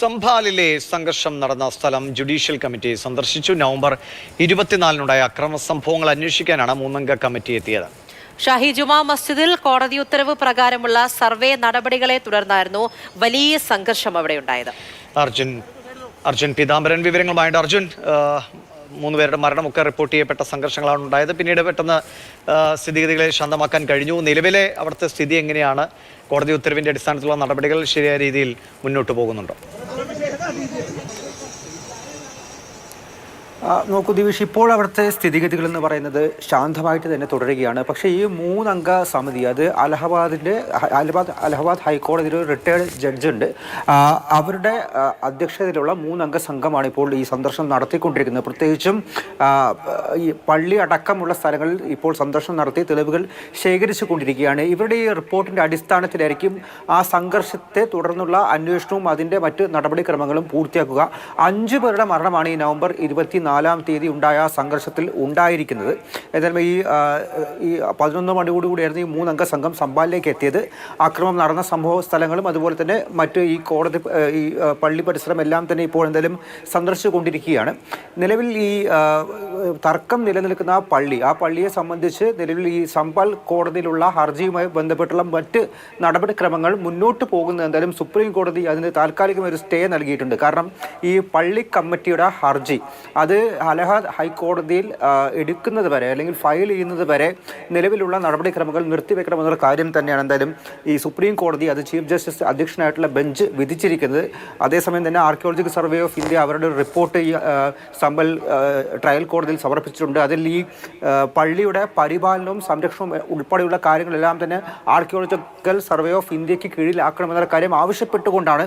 സംഭാലിലെ സംഘർഷം നടന്ന സ്ഥലം ജുഡീഷ്യൽ കമ്മിറ്റി സന്ദർശിച്ചു. നവംബർ ഇരുപത്തിനാലിനുണ്ടായ അക്രമ സംഭവങ്ങൾ അന്വേഷിക്കാനാണ് മൂന്നംഗ കമ്മിറ്റി എത്തിയത്. ഷാഹി ജുമാ മസ്ജിദിൽ കോടതി ഉത്തരവ് പ്രകാരമുള്ള സർവേ നടപടികളെ തുടർന്നായിരുന്നു വലിയ സംഘർഷം അവിടെ ഉണ്ടായത് അർജുൻ അർജുൻ പീതാംബരൻ വിവരങ്ങളുമായിട്ട് അർജുൻ മൂന്ന് പേരുടെ മരണമൊക്കെ റിപ്പോർട്ട് ചെയ്യപ്പെട്ട സംഘർഷങ്ങളാണ് ഉണ്ടായത്. പിന്നീട് പെട്ടെന്ന് സ്ഥിതിഗതികളെ ശാന്തമാക്കാൻ കഴിഞ്ഞു. നിലവിലെ അവിടുത്തെ സ്ഥിതി എങ്ങനെയാണ്? കോടതി ഉത്തരവിന്റെ അടിസ്ഥാനത്തിലുള്ള നടപടികൾ ശരിയായ രീതിയിൽ മുന്നോട്ട് പോകുന്നുണ്ടോ? നോക്കൂ ദിവിഷ് ഇപ്പോൾ അവിടുത്തെ സ്ഥിതിഗതികൾ എന്ന് പറയുന്നത് ശാന്തമായിട്ട് തന്നെ തുടരുകയാണ്. പക്ഷേ ഈ മൂന്നംഗ സമിതി അത് അലഹബാദിന്റെ അലഹബാദ് അലഹബാദ് ഹൈക്കോടതിയിൽ ഒരു റിട്ടയർഡ് ജഡ്ജുണ്ട് അവരുടെ അധ്യക്ഷതയിലുള്ള മൂന്നംഗ സംഘമാണ് ഇപ്പോൾ ഈ സന്ദർശനം നടത്തിക്കൊണ്ടിരിക്കുന്നത്. പ്രത്യേകിച്ചും ഈ പള്ളി അടക്കമുള്ള സ്ഥലങ്ങളിൽ ഇപ്പോൾ സന്ദർശനം നടത്തി തെളിവുകൾ ശേഖരിച്ചു കൊണ്ടിരിക്കുകയാണ് ഇവരുടെ ഈ റിപ്പോർട്ടിന്റെ അടിസ്ഥാനത്തിലായിരിക്കും ആ സംഘർഷത്തെ തുടർന്നുള്ള അന്വേഷണവും അതിന്റെ മറ്റ് നടപടിക്രമങ്ങളും പൂർത്തിയാക്കുക. അഞ്ചു പേരുടെ മരണമാണ് ഈ നവംബർ ഇരുപത്തിനാലാം തീയതി ഉണ്ടായ സംഘർഷത്തിൽ ഉണ്ടായിരിക്കുന്നത്. ഏതായാലും ഈ ഈ പതിനൊന്ന് മണിയോടുകൂടിയായിരുന്നു ഈ മൂന്നംഗ സംഘം സംഭാലിലേക്ക് എത്തിയത്. ആക്രമണം നടന്ന സംഭവ സ്ഥലങ്ങളും അതുപോലെ തന്നെ മറ്റ് ഈ കോടതി ഈ പള്ളി പരിസരം എല്ലാം തന്നെ ഇപ്പോൾ എന്തായാലും സന്ദർശിച്ചുകൊണ്ടിരിക്കുകയാണ് നിലവിൽ ഈ തർക്കം നിലനിൽക്കുന്ന ആ പള്ളി ആ പള്ളിയെ സംബന്ധിച്ച് നിലവിൽ ഈ സംപാൽ കോടതിയിലുള്ള ഹർജിയുമായി ബന്ധപ്പെട്ടുള്ള മറ്റ് നടപടിക്രമങ്ങൾ മുന്നോട്ട് പോകുന്നത് എന്തായാലും സുപ്രീം കോടതി അതിന് താൽക്കാലികമായി ഒരു സ്റ്റേ നൽകിയിട്ടുണ്ട്. കാരണം ഈ പള്ളി കമ്മിറ്റിയുടെ ഹർജി അത് അലഹാദ് ഹൈക്കോടതിയിൽ എടുക്കുന്നത് വരെ അല്ലെങ്കിൽ ഫയൽ ചെയ്യുന്നത് വരെ നിലവിലുള്ള നടപടിക്രമങ്ങൾ നിർത്തിവെക്കണമെന്നുള്ള കാര്യം തന്നെയാണ് എന്തായാലും ഈ സുപ്രീം കോടതി അത് ചീഫ് ജസ്റ്റിസ് അധ്യക്ഷനായിട്ടുള്ള ബെഞ്ച് വിധിച്ചിരിക്കുന്നത്. അതേസമയം തന്നെ ആർക്കിയോളജിക്കൽ സർവേ ഓഫ് ഇന്ത്യ അവരുടെ ഒരു റിപ്പോർട്ട് ഈ സമ്പൽ ട്രയൽ കോടതിയിൽ സമർപ്പിച്ചിട്ടുണ്ട്. അതിൽ ഈ പള്ളിയുടെ പരിപാലനവും സംരക്ഷണവും ഉൾപ്പെടെയുള്ള കാര്യങ്ങളെല്ലാം തന്നെ ആർക്കിയോളജിക്കൽ സർവേ ഓഫ് ഇന്ത്യയ്ക്ക് കീഴിലാക്കണമെന്നുള്ള കാര്യം ആവശ്യപ്പെട്ടുകൊണ്ടാണ്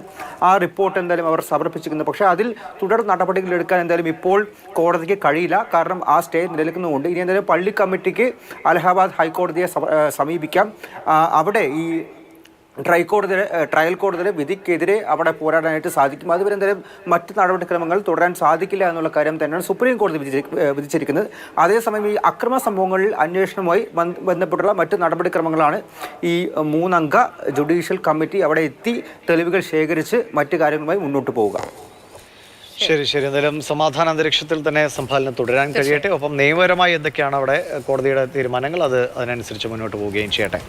ആ റിപ്പോർട്ട് എന്തായാലും അവർ സമർപ്പിച്ചിരിക്കുന്നത്. പക്ഷേ അതിൽ തുടർ നടപടികൾ എടുക്കാൻ എന്തായാലും ഇപ്പോൾ കോടതിക്ക് കഴിയില്ല. കാരണം ആ സ്റ്റേ നിലനിൽക്കുന്നതുകൊണ്ട് ഇനി എന്തായാലും പള്ളി കമ്മിറ്റിക്ക് അലഹാബാദ് ഹൈക്കോടതിയെ സമീപിക്കാം. അവിടെ ഈ ട്രൈ കോടതിയുടെ ട്രയൽ കോടതിയുടെ വിധിക്കെതിരെ അവിടെ പോരാടാനായിട്ട് സാധിക്കും. അതുവരെ എന്തായാലും മറ്റ് നടപടിക്രമങ്ങൾ തുടരാൻ സാധിക്കില്ല എന്നുള്ള കാര്യം തന്നെയാണ് സുപ്രീം കോടതി വിധി വിധിച്ചിരിക്കുന്നത്. അതേസമയം ഈ അക്രമ സംഭവങ്ങളിൽ അന്വേഷണവുമായി ബന്ധ- ബന്ധപ്പെട്ടുള്ള മറ്റ് നടപടിക്രമങ്ങളാണ് ഈ മൂന്നംഗ ജുഡീഷ്യൽ കമ്മിറ്റി അവിടെ എത്തി തെളിവുകൾ ശേഖരിച്ച് മറ്റു കാര്യങ്ങളുമായി മുന്നോട്ട് പോവുക. ശരി ശരി. എന്തായാലും സമാധാന അന്തരീക്ഷത്തിൽ തന്നെ സംഭാവന തുടരാൻ കഴിയട്ടെ. ഒപ്പം നിയമപരമായി എന്തൊക്കെയാണ് അവിടെ കോടതിയുടെ തീരുമാനങ്ങൾ? അത് അതിനനുസരിച്ച് മുന്നോട്ട് പോവുകയും ചെയ്യട്ടെ.